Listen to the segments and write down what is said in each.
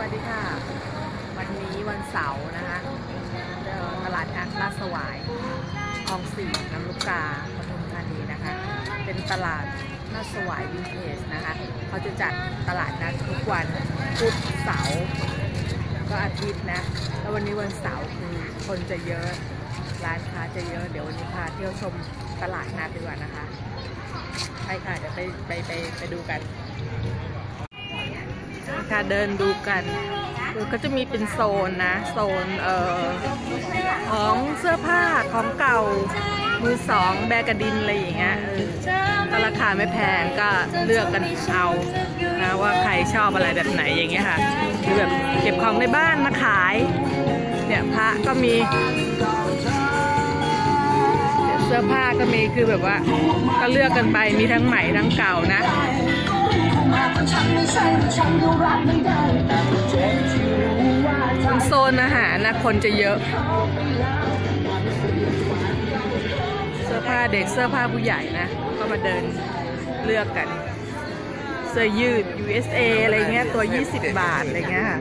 วัสดีค่ะ วันนี้วันเสาร์นะคะตลาดนัดลาดสวายคลองสี่น้ำลูกกาปทุมธานีนะคะ เป็นตลาดลาดสวายวินเทจนะคะเขาจะจัดตลาดนัดทุกวันพุธเสาร์ก็อาทิตย์นะแล้ววันนี้วันเสาร์คือคนจะเยอะร้านค้าจะเยอะเดี๋ยววันนี้พาเที่ยวชมตลาดนัดดีกว่านะคะใช่ค่ะเดี๋ยวไปไปไปไปดูกัน ค่ะ เดินดูกันคือก็จะมีเป็นโซนนะ โซนเอ่อของเสื้อผ้าของเก่า มือสองแบกกระดินอะไรอย่างเงี้ยเออก็ราคาไม่แพงก็เลือกกันเอานะว่าใครชอบอะไรแบบไหนอย่างเงี้ยค่ะคือแบบเก็บของในบ้านมาขาย เนี่ยพระก็มีเนี่ยเสื้อผ้าก็มีคือแบบว่าก็เลือกกันไปมีทั้งใหม่ทั้งเก่านะ เป็นโซนอาหารนะคนจะเยอะ เสื้อผ้าเด็กเสื้อผ้าผู้ใหญ่นะ ก็มาเดินเลือกกัน เสื้อยืด USA อะไรเงี้ย ตัว 20 บาท อะไรเงี้ยค่ะ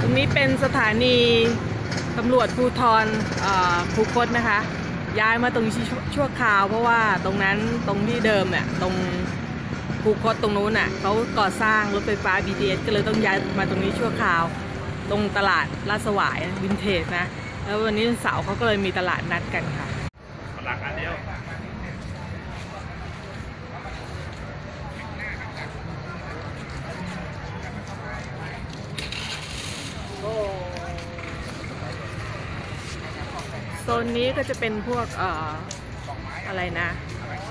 ตรงนี้เป็นสถานีตำรวจภูธรเอ่อภูคตนะคะ ย้ายมาตรงนี้ชั่วคราว เพราะว่าตรงนั้นตรงที่เดิมเนี่ยตรงภูคตตรงนู้นน่ะเขาก่อสร้างรถไฟฟ้า BTS ก็เลยต้องย้ายมาตรงนี้ชั่วคราว ตรงตลาดลาดสวายวินเทจนะ แล้ววันนี้เสาร์เขาก็เลยมีตลาดนัดกันค่ะตลาดอันเดียว ซนนี้ก็จะเป็นพวกเอ่ออะไรนะ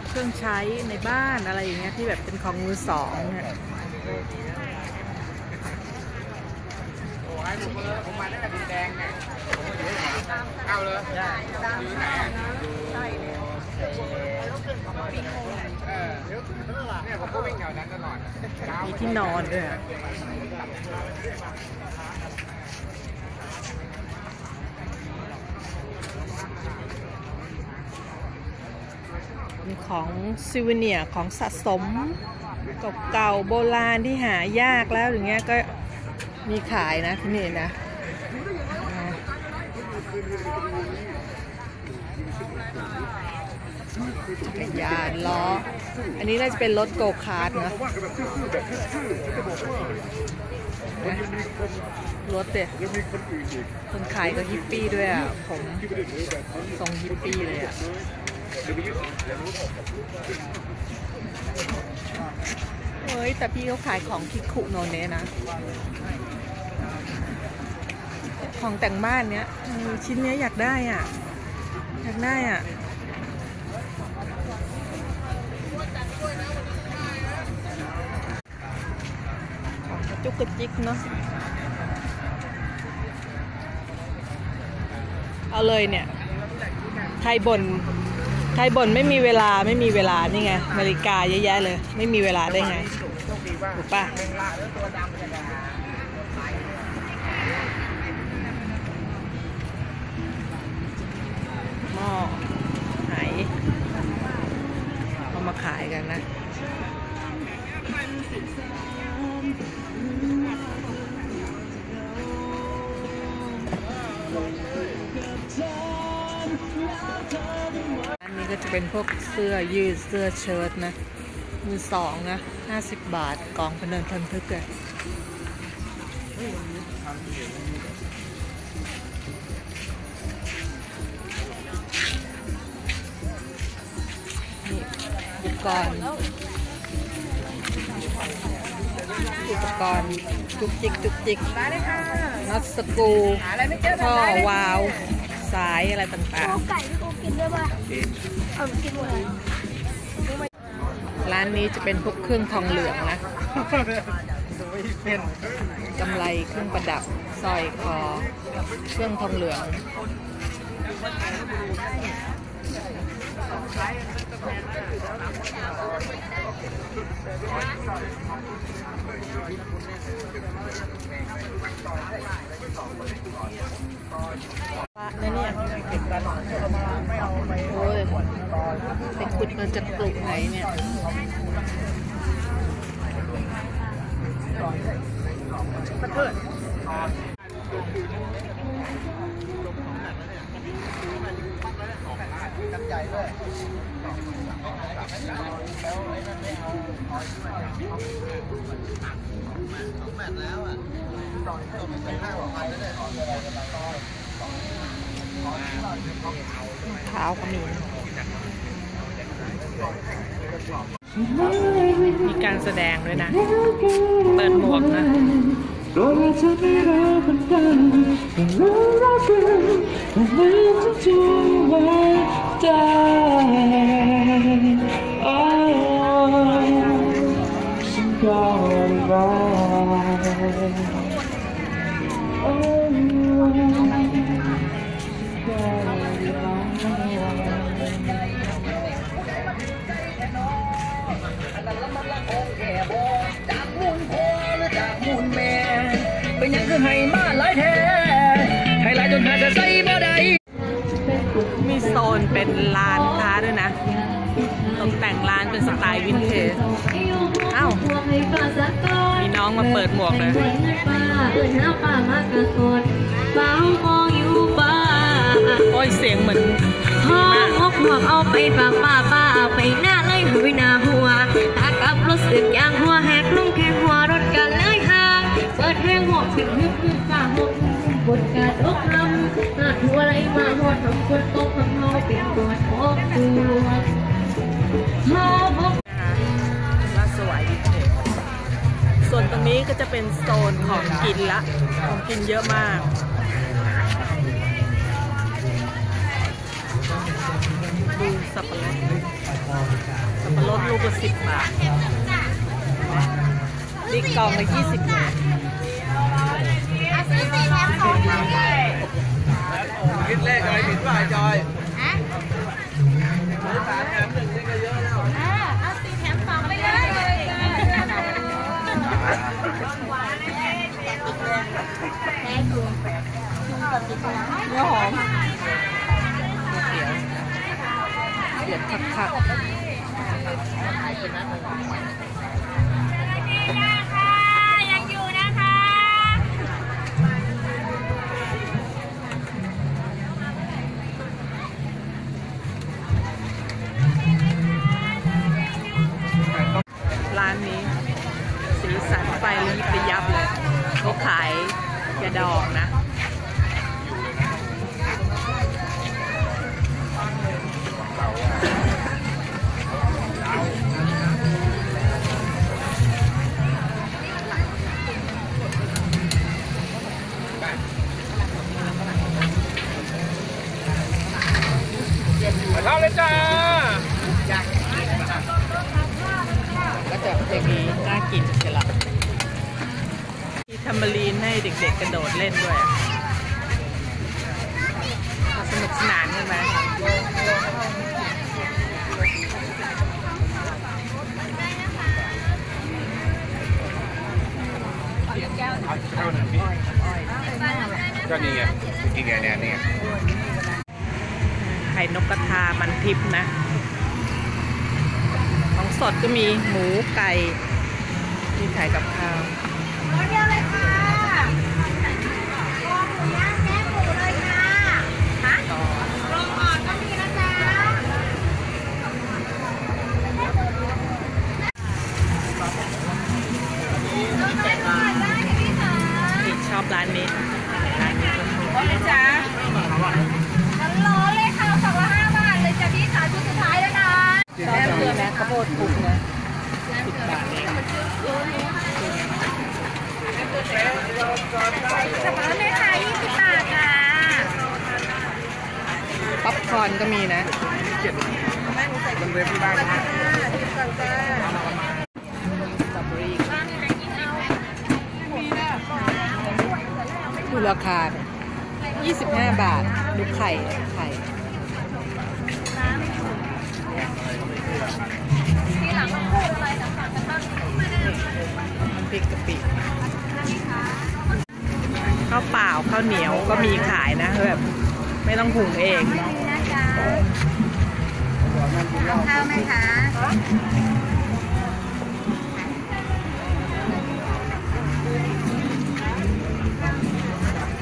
เครื่องใช้ในบ้านอะไรอย่างเงี้ยที่แบบเป็นของมือสองเนี่ยโอ้ให้ผมเลยผมมาตั้งแต่ดินแดงไงเอาเลยอยู่ไหนอะเออเนี่ยผมก็วิ่งแถวนั้นตลอดเช้ามีที่นอนด้วยอะมี ของซิวเนียของสะสมเก่าๆโบราณที่หายากแล้วอย่างเงี้ยก็มีขายนะที่นี่นะจักรยานล้อ อันนี้น่าจะเป็นรถโกคาร์ทนะนะรถเด็ดคนขายก็ฮิปปี้ด้วยอะ ผมทรงฮิปปี้เลยอะ เฮ้ย แต่พี่เขาขายของคิคุโนเนะนะ ของแต่งบ้านเนี้ยชิ้นเนี้ยอยากได้อะ อยากได้อะของจุกกระจิกเนาะเอาเลยเนี่ยใครบ่น ใครบ่นไม่มีเวลาไม่มีเวลานี่ไงนาฬิกาเยอะแยะเลย ไม่มีเวลาได้ไงถูกปะเป็นลาแล้วตัวดำกระดาหม้อไหเอามาขายกันนะ จะเป็นพวกเสื้อยืดเสื้อเชิ้ตนะ มือสองนะห้าสิบบาทกองพเนินทันทึกอะนี่อุปกรณ์อุปกรณ์จุกจิกจุกจิกน็อตสกูท่อวาล์วสายอะไรต่างโอ ได้วยป่ะเอากินหมดเลยร้านนี้จะเป็นพวกเครื่องทองเหลืองนะกำไรเครื่องประดับสร้อยคอเครื่องทองเหลือง โอ้ยไปขุดเงินจากปลูกไหนเนี่ยเท้าก็มี มีการแสดงด้วยนะ เปิดหมวกนะก็อยากจะให้เราเป็นกันแต่เรารักกันแต่ไม่จะจูไว้ได้ฉันก็รักโยเสียงเหมือนหอมหกหวเอาไปฝากป้าป้าเอาไปหน้าเลยหุยหน้าหัวตากับรถสึกยางหัวแหกลงแค่หัวรถกันเลยห่างเปิดเพลงหอบถึงฮึบฮึบฝ่าหกบทการอกลำหาทัวอะไรมาหอดทำคนตกทำเฮาเป็นกอดอกตัวหอบกนะคะลาสวยส่วนตรงนี้ก็จะเป็นโซนของกินละ ของกินเยอะมาก สับปะรดสับปะรดลูกละสิบบาทนี่กล่องละยี่สิบบาทคิดเลขอะไรผิดป่ะจอยซื้อสามแถมหนึ่งนี่ก็เยอะแล้วเนื้อหอมเดี๋ยว เดี๋ยวคักคั ก็นี่ไงกินไงเนี่ยนี่ไข่นกกระทามันทิพนะ ของสดก็มีหมูไก่ มีไข่กับข้าวเดียวเลยค่ะ ร้านนี้ร้อนเลยจ้ะร้อนเลยค่ะสองละห้าบาทเลยจ้ะพี่ขาชุดสุดท้ายแล้วนะชอบนี้นะข้าวโพดคลุกนะสิบบาทเองสับปะรดเลยค่ะยี่สิบบาทจ้ะป๊อปคอร์นก็มีนะมันเว็บที่บ้านนะ สตรอเบอรี่ ดูราคาเนี่ย25 บาท ดูไข่ ไข่ทีหลังต้องพูดอะไรนะฝากกันบ้างน้ำพริกกะปิข้าวเปล่าข้าวเหนียวก็มีขายนะแบบไม่ต้องหุงเองนี่นะจ๊ะเอาข้าวไหมคะ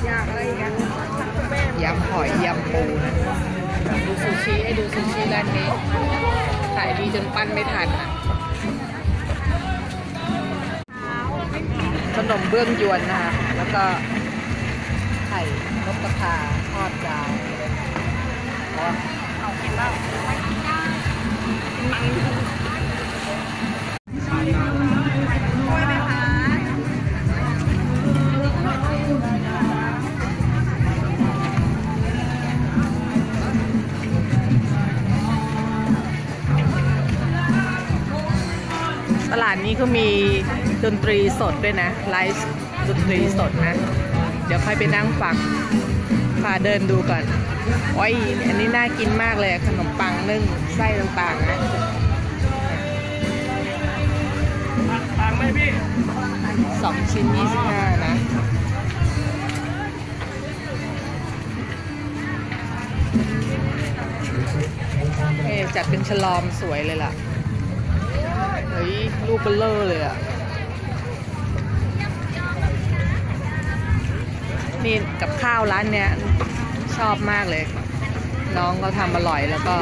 ยากอะไรอย่างเงี้ยยำหอยยำปูนะดูซูชิให้ดูซูชิร้านนี้ขายดีจนปั้นไม่ทันอะขนมเบื้องยวนนะคะแล้วก็ไข่นกกระทาทอดยาวเอากินแล้วไม่กินได้มัน ตลาดนี้เขามีดนตรีสดด้วยนะไลฟ์ดนตรีสดนะ เดี๋ยวค่อยไปนั่งฟังพาเดินดูก่อนโอ้ยอันนี้น่ากินมากเลยขนมปังนึ่งไส้ต่างๆนะต่างไหมพี่สองชิ้น25นะเอ๊ะจัดเป็นฉลอมสวยเลยล่ะเฮ้ยลู กเบลเลอร์เลยอะ นี่กับข้าวร้านเนี้ยชอบมากเลย น้องเขาทำอร่อยแล้วก็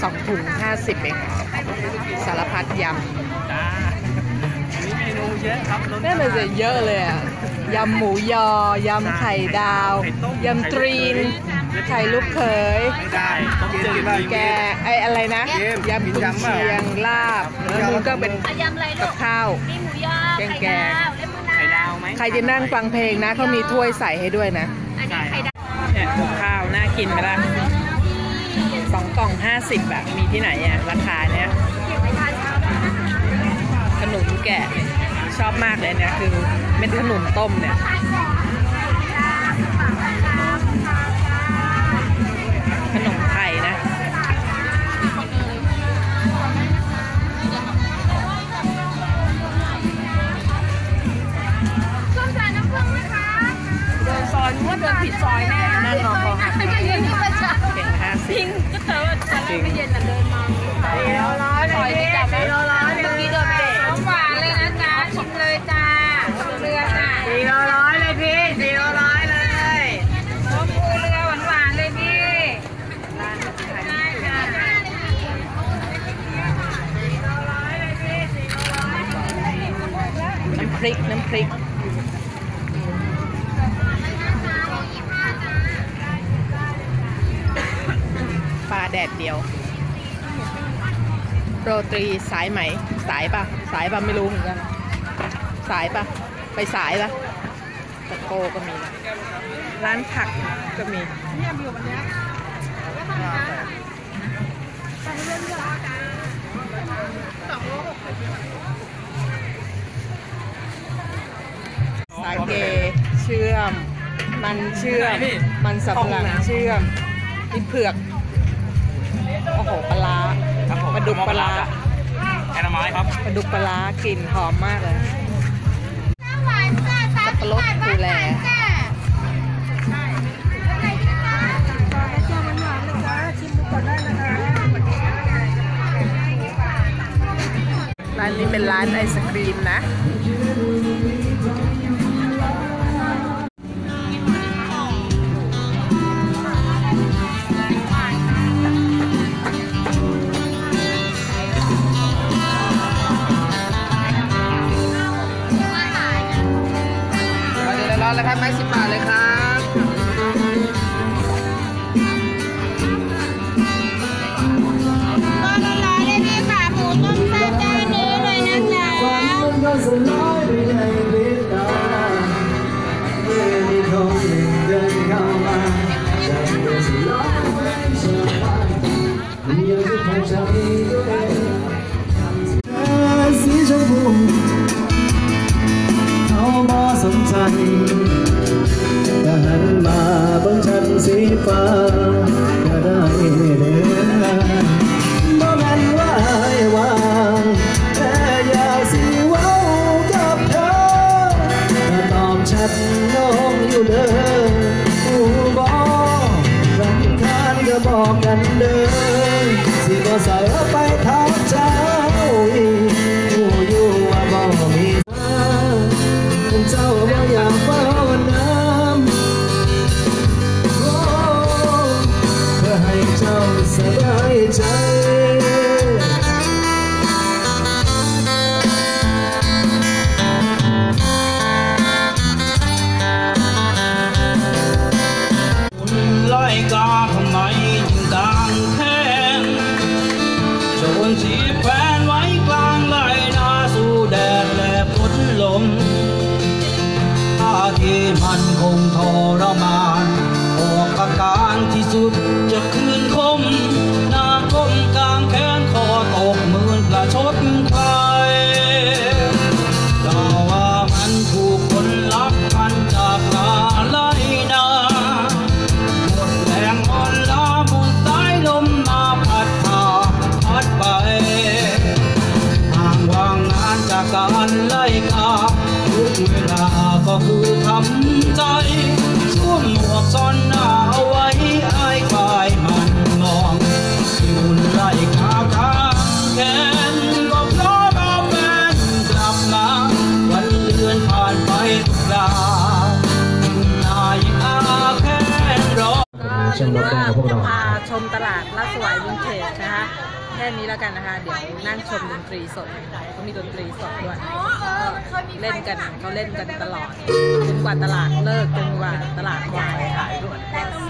สองถุง50เองสารพัดยำจ้าอันนี้เมนูเยอะครับรสนั่นมันจะเยอะเลยอะ ยำหมูยอ ยำไข่ดาว ยำตรีน ไข่ลูกเขยได้ต้องเจอแกไออะไรนะยำกุนเชียงลาบแล้วนู้นก็เป็นยำอะไรกัลูบกข้าวมีหมูยอแกงไข่แกงดาวและมือนาไข่ดาวไหมใครจะนั่งฟังเพลงนะเขามีถ้วยใส่ให้ด้วยนะอันนี้ไข่ดาวเนี่ยกับข้าวน่ากินไหมล่ะสองกล่อง50แบบมีที่ไหนอะราคาเนี้ยขนมแกะเนี่ยชอบมากเลยเนี่ยคือเป็นขนมต้มเนี่ย เดินผิดซอยแน่นั่นนอนคอหักไม่ใช่ยืนที่ประชาเก่งห้าสิบก็เจอตอนแรกไม่เย็นน่ะเดินมาเดี๋ยวร้อยเลยที่จับไม่ร้อยเมื่อกี้เดินไปน้ำหวานเลยนะจ๊ะชิมเลยจ้าเรือจ้าสี่ร้อยเลยพี่สี่ร้อยเลยน้ำปูเรือหวานๆเลยพี่น้ำพริกน้ำพริก ดเดียว โรตีสายไหม สายปะสายปะไม่รู้เหมือนกัน สายปะไปสายปะตะโกก็มี ร้านผักก็มีสาเกเชื่อม มันเชื่อม มันสับหลังเชื่อมมีเผือก โอ้โหปลาร้าครับผมปลาดุกปลาร้าแอนนาไม้ครับปลาดุกปลาร้ากลิ่นหอมมากเลยน้ำหวานจ้าสามสิบบาทบ้านไหนจ้าร้านนี้เป็นร้านไอศครีมนะ คงทรมานออกอาการที่สุดจะคืนคมนาก้มกลางแขนคอตกเหมือนประชดใครเราว่ามันถูกคนลักพันจากลาไลนาหมดแรงอ่อนล้าบนสายลมมาพัดพาพัดไปห่างวางงานจากการไล่กาทุกเวลาก็คือทำ ใจสวมหมวกซ่อนหน้าเอาไว้อายกายมันมองอยู่ไล่กาทางแขนก็เพราะเราแฟนกลับมา วันเดือนผ่านไปทุกดาวนายอาแค่รอก็ถือว่าจะพาชมตลาดลาดสวายวินเทจนะคะ แค่นี้แล้วกันนะคะ เดี๋ยวนั่งชมดนตรีสดเขามีดนตรีสดด้วยก็เล่นกันเขาเล่นกันตลอดจนกว่าตลาดเลิกจนกว่าตลาดวาย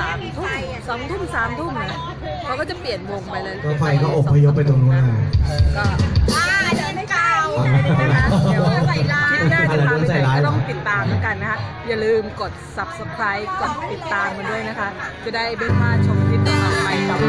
สามทุ่มสองทุ่มสามทุ่มนะเขาก็จะเปลี่ยนวงไปเลยรถไฟก็อพยพไปตรงนู้นนะก็อ่าเดินไม่เก่านะคะเดี๋ยวใส่ลายคลิปหน้าจะพาไปไหนก็ต้องติดตามแล้วกันนะคะ อย่าลืมกด subscribe กดติดตามกันด้วยนะคะ จะได้ไม่พลาดชมคลิปต่อๆไปกับ